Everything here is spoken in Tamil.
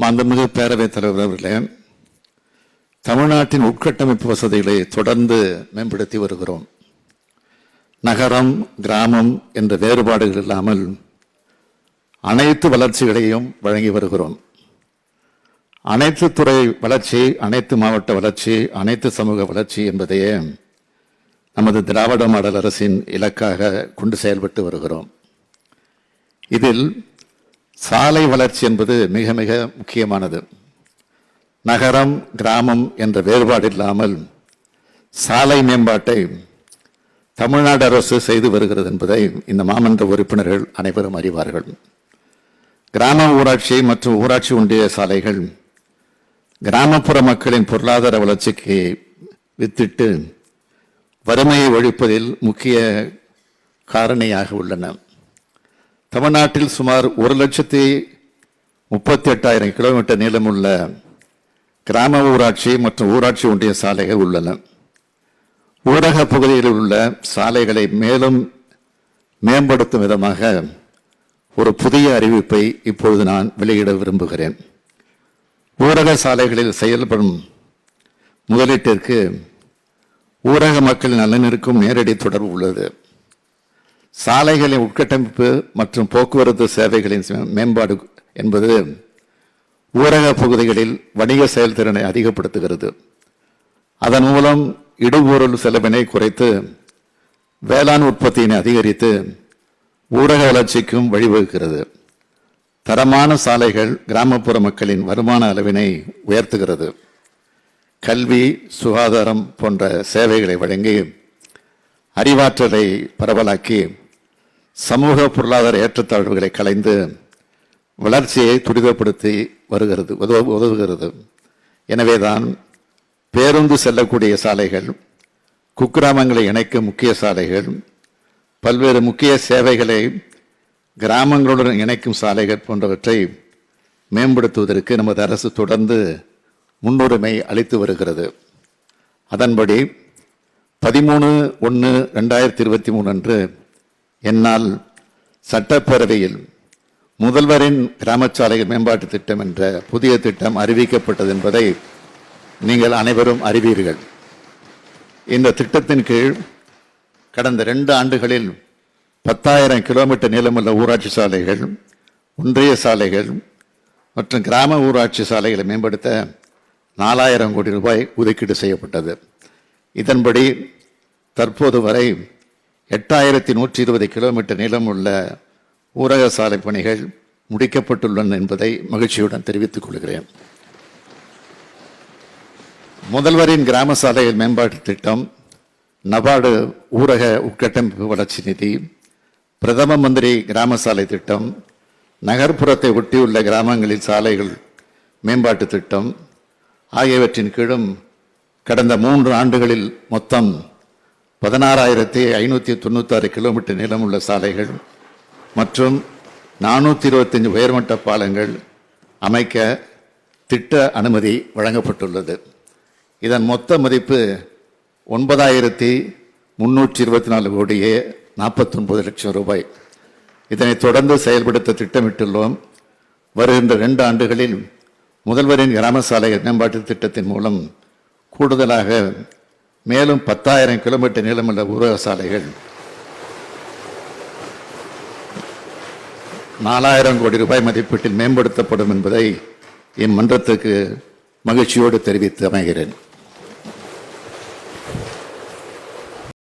மாண்புமிகு பேரவைத் தலைவர் அவர்களே தமிழ்நாட்டின் உட்கட்டமைப்பு வசதிகளை தொடர்ந்து மேம்படுத்தி வருகிறோம். நகரம் கிராமம் என்ற வேறுபாடுகள் இல்லாமல் அனைத்து வளர்ச்சிகளையும் வழங்கி வருகிறோம். அனைத்து துறை வளர்ச்சி அனைத்து மாவட்ட வளர்ச்சி அனைத்து சமூக வளர்ச்சி என்பதையே நமது திராவிட மாடல் அரசின் இலக்காக கொண்டு செயல்பட்டு வருகிறோம். இதில் சாலை வளர்ச்சி என்பது மிக மிக முக்கியமானது. நகரம் கிராமம் என்ற வேறுபாடு இல்லாமல் சாலை மேம்பாட்டை தமிழ்நாடு அரசு செய்து வருகிறது என்பதை இந்த மாமன்ற உறுப்பினர்கள் அனைவரும் அறிவார்கள். கிராம ஊராட்சி மற்றும் ஊராட்சி ஒன்றிய சாலைகள் கிராமப்புற மக்களின் பொருளாதார வளர்ச்சிக்கு வித்திட்டு வறுமையை ஒழிப்பதில் முக்கிய காரணியாக உள்ளன. தமிழ்நாட்டில் சுமார் ஒரு லட்சத்தி முப்பத்தி எட்டாயிரம் கிலோமீட்டர் நீளமுள்ள கிராம ஊராட்சி மற்றும் ஊராட்சி ஒன்றிய சாலைகள் உள்ளன. ஊரக பகுதியில் உள்ள சாலைகளை மேலும் மேம்படுத்தும் விதமாக ஒரு புதிய அறிவிப்பை இப்பொழுது நான் வெளியிட விரும்புகிறேன். ஊரக சாலைகளில் செயல்படும் முதலீட்டிற்கு ஊரக மக்கள் நலனிற்கும் நேரடி தொடர்பு உள்ளது. சாலைகளின் உட்கட்டமைப்பு மற்றும் போக்குவரத்து சேவைகளின் மேம்பாடு என்பது ஊரக பகுதிகளில் வணிக செயல்திறனை அதிகப்படுத்துகிறது. அதன் மூலம் இடுபொருள் செலவினை குறைத்து வேளாண் உற்பத்தியினை அதிகரித்து ஊரக வளர்ச்சிக்கும் வழிவகுக்கிறது. தரமான சாலைகள் கிராமப்புற மக்களின் வருமான அளவினை உயர்த்துகிறது. கல்வி சுகாதாரம் போன்ற சேவைகளை வழங்கி அறிவாற்றலை பரவலாக்கி சமூக பொருளாதார ஏற்றத்தாழ்வுகளை கலைந்து வளர்ச்சியை துரிதப்படுத்தி வருகிறது உதவு உதவுகிறது. எனவேதான் பேருந்து செல்லக்கூடிய சாலைகள் குக்கிராமங்களை இணைக்கும் முக்கிய சாலைகள் பல்வேறு முக்கிய சேவைகளை கிராமங்களுடன் இணைக்கும் சாலைகள் போன்றவற்றை மேம்படுத்துவதற்கு நமது அரசு தொடர்ந்து முன்னுரிமை அளித்து வருகிறது. அதன்படி பதிமூணு ஒன்று ரெண்டாயிரத்தி இருபத்தி மூணு அன்று என்னால் சட்டப்பேரவையில் முதல்வரின் கிராமச்சாலைகள் மேம்பாட்டு திட்டம் என்ற புதிய திட்டம் அறிவிக்கப்பட்டது என்பதை நீங்கள் அனைவரும் அறிவீர்கள். இந்த திட்டத்தின் கீழ் கடந்த ரெண்டு ஆண்டுகளில் பத்தாயிரம் கிலோமீட்டர் நீளமுள்ள ஊராட்சி சாலைகள் ஒன்றிய சாலைகள் மற்றும் கிராம ஊராட்சி சாலைகளை மேம்படுத்த நாலாயிரம் கோடி ரூபாய் ஒதுக்கீடு செய்யப்பட்டது. இதன்படி தற்போது வரை எட்டாயிரத்தி நூற்றி இருபது கிலோமீட்டர் நீளம் உள்ள ஊரக சாலை பணிகள் முடிக்கப்பட்டுள்ளன என்பதை மகிழ்ச்சியுடன் தெரிவித்துக் கொள்கிறேன். முதல்வரின் கிராம சாலைகள் மேம்பாட்டு திட்டம் நபார்டு ஊரக உட்கட்டமைப்பு வளர்ச்சி நிதி பிரதம மந்திரி கிராம சாலை திட்டம் நகர்ப்புறத்தை ஒட்டியுள்ள கிராமங்களில் சாலைகள் மேம்பாட்டு திட்டம் ஆகியவற்றின் கீழும் கடந்த மூன்று ஆண்டுகளில் மொத்தம் பதினாறாயிரத்தி ஐநூற்றி தொண்ணூத்தாறு கிலோமீட்டர் நீளமுள்ள சாலைகள் மற்றும் நானூற்றி இருபத்தஞ்சு உயர்மட்ட பாலங்கள் அமைக்க திட்ட அனுமதி வழங்கப்பட்டுள்ளது. இதன் மொத்த மதிப்பு ஒன்பதாயிரத்தி முன்னூற்றி இருபத்தி நாலு கோடியே நாற்பத்தொன்பது லட்சம் ரூபாய். இதனை தொடர்ந்து செயல்படுத்த திட்டமிட்டுள்ளோம். வருகின்ற ரெண்டு ஆண்டுகளில் முதல்வரின் கிராம சாலை மேம்பாட்டு திட்டத்தின் மூலம் கூடுதலாக மேலும் பத்தாயிரம் கிலோமீட்டர் நீளமுள்ள ஊரக சாலைகள் நாலாயிரம் கோடி ரூபாய் மதிப்பீட்டில் மேம்படுத்தப்படும் என்பதை இம்மன்றத்துக்கு மகிழ்ச்சியோடு தெரிவித்து அமைகிறேன்.